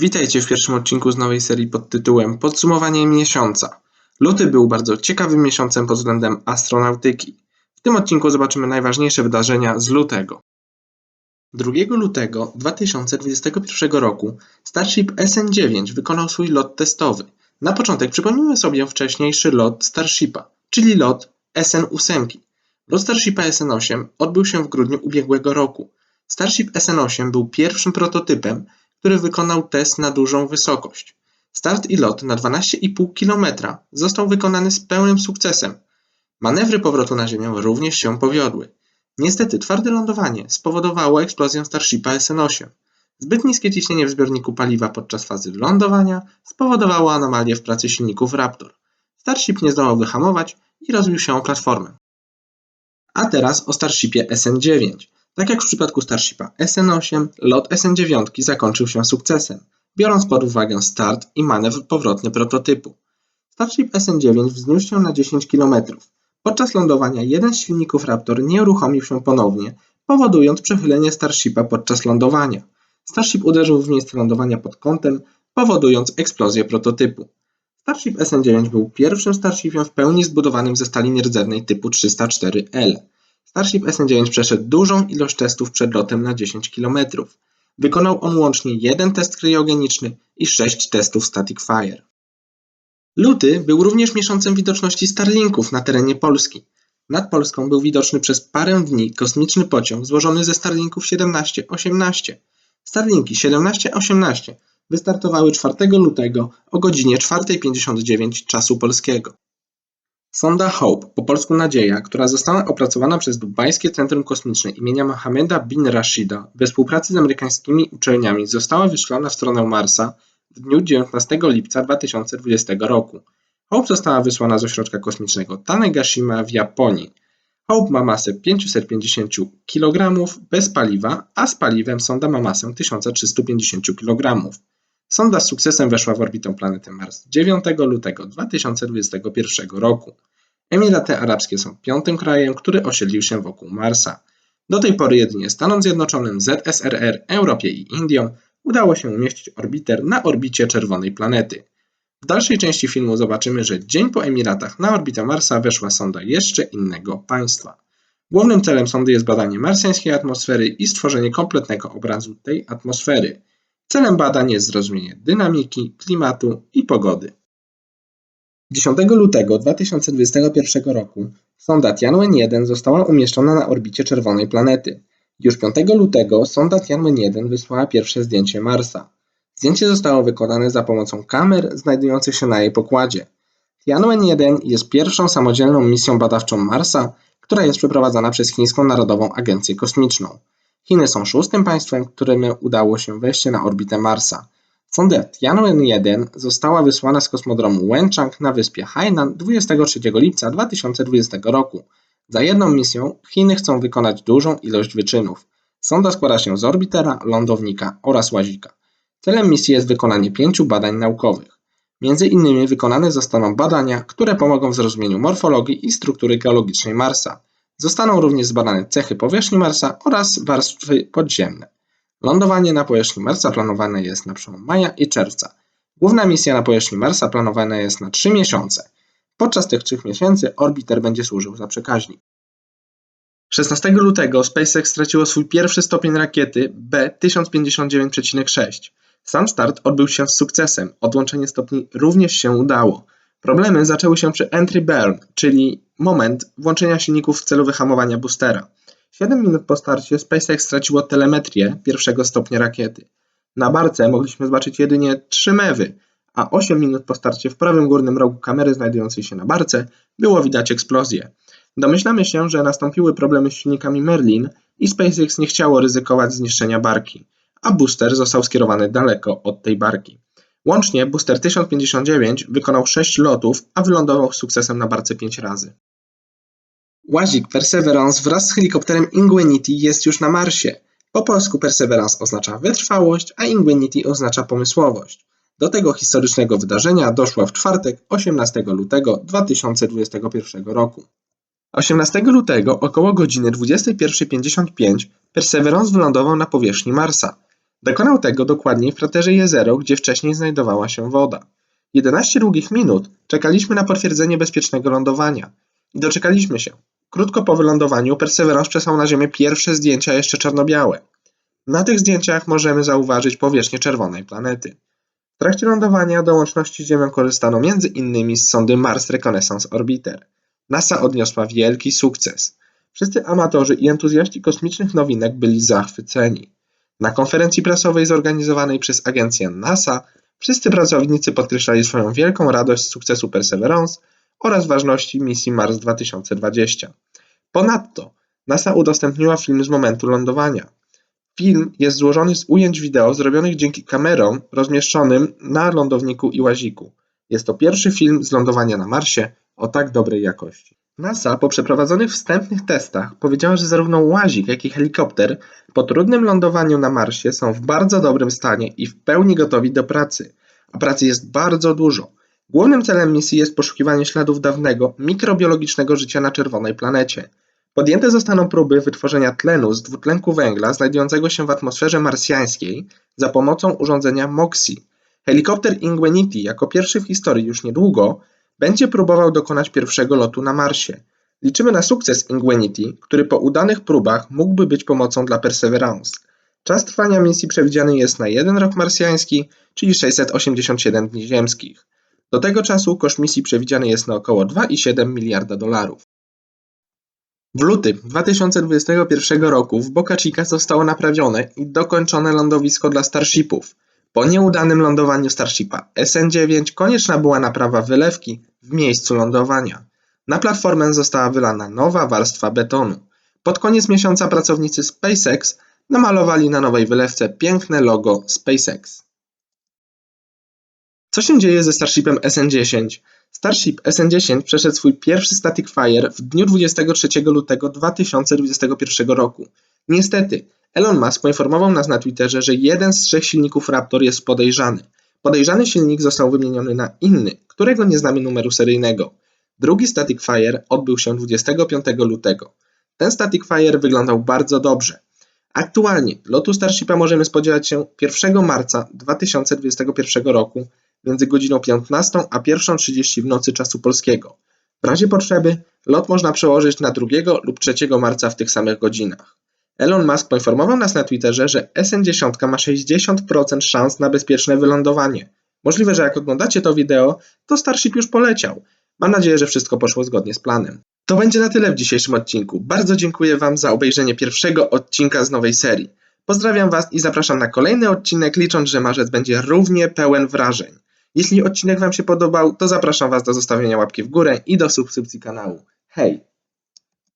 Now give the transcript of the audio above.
Witajcie w pierwszym odcinku z nowej serii pod tytułem Podsumowanie miesiąca. Luty był bardzo ciekawym miesiącem pod względem astronautyki. W tym odcinku zobaczymy najważniejsze wydarzenia z lutego. 2 lutego 2021 roku Starship SN9 wykonał swój lot testowy. Na początek przypomnijmy sobie wcześniejszy lot Starshipa, czyli lot SN8. Lot Starshipa SN8 odbył się w grudniu ubiegłego roku. Starship SN8 był pierwszym prototypem, który wykonał test na dużą wysokość. Start i lot na 12,5 km został wykonany z pełnym sukcesem. Manewry powrotu na Ziemię również się powiodły. Niestety twarde lądowanie spowodowało eksplozję Starshipa SN8. Zbyt niskie ciśnienie w zbiorniku paliwa podczas fazy lądowania spowodowało anomalię w pracy silników Raptor. Starship nie zdołał wyhamować i rozbił się o platformę. A teraz o Starshipie SN9. Tak jak w przypadku Starshipa SN8, lot SN9 zakończył się sukcesem, biorąc pod uwagę start i manewr powrotny prototypu. Starship SN9 wzniósł się na 10 km. Podczas lądowania jeden z silników Raptor nie uruchomił się ponownie, powodując przechylenie Starshipa podczas lądowania. Starship uderzył w miejsce lądowania pod kątem, powodując eksplozję prototypu. Starship SN9 był pierwszym Starshipem w pełni zbudowanym ze stali nierdzewnej typu 304L. Starship SN9 przeszedł dużą ilość testów przed lotem na 10 km. Wykonał on łącznie jeden test kryogeniczny i sześć testów Static Fire. Luty był również miesiącem widoczności Starlinków na terenie Polski. Nad Polską był widoczny przez parę dni kosmiczny pociąg złożony ze Starlinków 17-18. Starlinki 17-18 wystartowały 4 lutego o godzinie 4.59 czasu polskiego. Sonda Hope, po polsku Nadzieja, która została opracowana przez Dubajskie Centrum Kosmiczne imienia Mohammeda bin Rashida we współpracy z amerykańskimi uczelniami została wyszkolona w stronę Marsa w dniu 19 lipca 2020 roku. Hope została wysłana z ośrodka kosmicznego Tanegashima w Japonii. Hope ma masę 550 kg bez paliwa, a z paliwem sonda ma masę 1350 kg. Sonda z sukcesem weszła w orbitę planety Mars 9 lutego 2021 roku. Emiraty Arabskie są piątym krajem, który osiedlił się wokół Marsa. Do tej pory jedynie Stanom Zjednoczonym, ZSRR, Europie i Indiom udało się umieścić orbiter na orbicie czerwonej planety. W dalszej części filmu zobaczymy, że dzień po Emiratach na orbitę Marsa weszła sonda jeszcze innego państwa. Głównym celem sondy jest badanie marsjańskiej atmosfery i stworzenie kompletnego obrazu tej atmosfery. Celem badań jest zrozumienie dynamiki, klimatu i pogody. 10 lutego 2021 roku sonda Tianwen-1 została umieszczona na orbicie czerwonej planety. Już 5 lutego sonda Tianwen-1 wysłała pierwsze zdjęcie Marsa. Zdjęcie zostało wykonane za pomocą kamer znajdujących się na jej pokładzie. Tianwen-1 jest pierwszą samodzielną misją badawczą Marsa, która jest przeprowadzana przez Chińską Narodową Agencję Kosmiczną. Chiny są szóstym państwem, którym udało się wejście na orbitę Marsa. Sonda Tianwen-1 została wysłana z kosmodromu Wenchang na wyspie Hainan 23 lipca 2020 roku. Za jedną misją Chiny chcą wykonać dużą ilość wyczynów. Sonda składa się z orbitera, lądownika oraz łazika. Celem misji jest wykonanie pięciu badań naukowych. Między innymi wykonane zostaną badania, które pomogą w zrozumieniu morfologii i struktury geologicznej Marsa. Zostaną również zbadane cechy powierzchni Marsa oraz warstwy podziemne. Lądowanie na powierzchni Marsa planowane jest na przełom maja i czerwca. Główna misja na powierzchni Marsa planowana jest na 3 miesiące. Podczas tych 3 miesięcy orbiter będzie służył za przekaźnik. 16 lutego SpaceX straciło swój pierwszy stopień rakiety B1059,6. Sam start odbył się z sukcesem, odłączenie stopni również się udało. Problemy zaczęły się przy entry burn, czyli moment włączenia silników w celu wyhamowania boostera. 7 minut po starcie SpaceX straciło telemetrię pierwszego stopnia rakiety. Na barce mogliśmy zobaczyć jedynie 3 mewy, a 8 minut po starcie w prawym górnym rogu kamery znajdującej się na barce było widać eksplozję. Domyślamy się, że nastąpiły problemy z silnikami Merlin i SpaceX nie chciało ryzykować zniszczenia barki, a booster został skierowany daleko od tej barki. Łącznie booster 1059 wykonał 6 lotów, a wylądował z sukcesem na barce 5 razy. Łazik Perseverance wraz z helikopterem Ingenuity jest już na Marsie. Po polsku Perseverance oznacza wytrwałość, a Ingenuity oznacza pomysłowość. Do tego historycznego wydarzenia doszło w czwartek 18 lutego 2021 roku. 18 lutego około godziny 21.55 Perseverance wylądował na powierzchni Marsa. Dokonał tego dokładniej w kraterze Jezero, gdzie wcześniej znajdowała się woda. 11 długich minut czekaliśmy na potwierdzenie bezpiecznego lądowania. I doczekaliśmy się. Krótko po wylądowaniu Perseverance przesłał na Ziemię pierwsze zdjęcia jeszcze czarno-białe. Na tych zdjęciach możemy zauważyć powierzchnię czerwonej planety. W trakcie lądowania do łączności z Ziemią korzystano innymi z sondy Mars Reconnaissance Orbiter. NASA odniosła wielki sukces. Wszyscy amatorzy i entuzjaści kosmicznych nowinek byli zachwyceni. Na konferencji prasowej zorganizowanej przez agencję NASA wszyscy pracownicy podkreślali swoją wielką radość z sukcesu Perseverance oraz ważności misji Mars 2020. Ponadto NASA udostępniła film z momentu lądowania. Film jest złożony z ujęć wideo zrobionych dzięki kamerom rozmieszczonym na lądowniku i łaziku. Jest to pierwszy film z lądowania na Marsie o tak dobrej jakości. NASA po przeprowadzonych wstępnych testach powiedziała, że zarówno łazik, jak i helikopter po trudnym lądowaniu na Marsie są w bardzo dobrym stanie i w pełni gotowi do pracy. A pracy jest bardzo dużo. Głównym celem misji jest poszukiwanie śladów dawnego, mikrobiologicznego życia na czerwonej planecie. Podjęte zostaną próby wytworzenia tlenu z dwutlenku węgla znajdującego się w atmosferze marsjańskiej za pomocą urządzenia MOXIE. Helikopter Ingenuity jako pierwszy w historii już niedługo będzie próbował dokonać pierwszego lotu na Marsie. Liczymy na sukces Ingenuity, który po udanych próbach mógłby być pomocą dla Perseverance. Czas trwania misji przewidziany jest na jeden rok marsjański, czyli 687 dni ziemskich. Do tego czasu koszt misji przewidziany jest na około 2,7 miliarda dolarów. W lutym 2021 roku w Boca Chica zostało naprawione i dokończone lądowisko dla Starshipów. Po nieudanym lądowaniu Starshipa SN9 konieczna była naprawa wylewki w miejscu lądowania. Na platformę została wylana nowa warstwa betonu. Pod koniec miesiąca pracownicy SpaceX namalowali na nowej wylewce piękne logo SpaceX. Co się dzieje ze Starshipem SN10? Starship SN10 przeszedł swój pierwszy static fire w dniu 23 lutego 2021 roku. Niestety, Elon Musk poinformował nas na Twitterze, że jeden z trzech silników Raptor jest podejrzany. Podejrzany silnik został wymieniony na inny, którego nie znamy numeru seryjnego. Drugi static fire odbył się 25 lutego. Ten static fire wyglądał bardzo dobrze. Aktualnie lotu Starshipa możemy spodziewać się 1 marca 2021 roku między godziną 15 a 1.30 w nocy czasu polskiego. W razie potrzeby lot można przełożyć na 2 lub 3 marca w tych samych godzinach. Elon Musk poinformował nas na Twitterze, że SN10 ma 60% szans na bezpieczne wylądowanie. Możliwe, że jak oglądacie to wideo, to Starship już poleciał. Mam nadzieję, że wszystko poszło zgodnie z planem. To będzie na tyle w dzisiejszym odcinku. Bardzo dziękuję Wam za obejrzenie pierwszego odcinka z nowej serii. Pozdrawiam Was i zapraszam na kolejny odcinek, licząc, że marzec będzie równie pełen wrażeń. Jeśli odcinek Wam się podobał, to zapraszam Was do zostawienia łapki w górę i do subskrypcji kanału. Hej!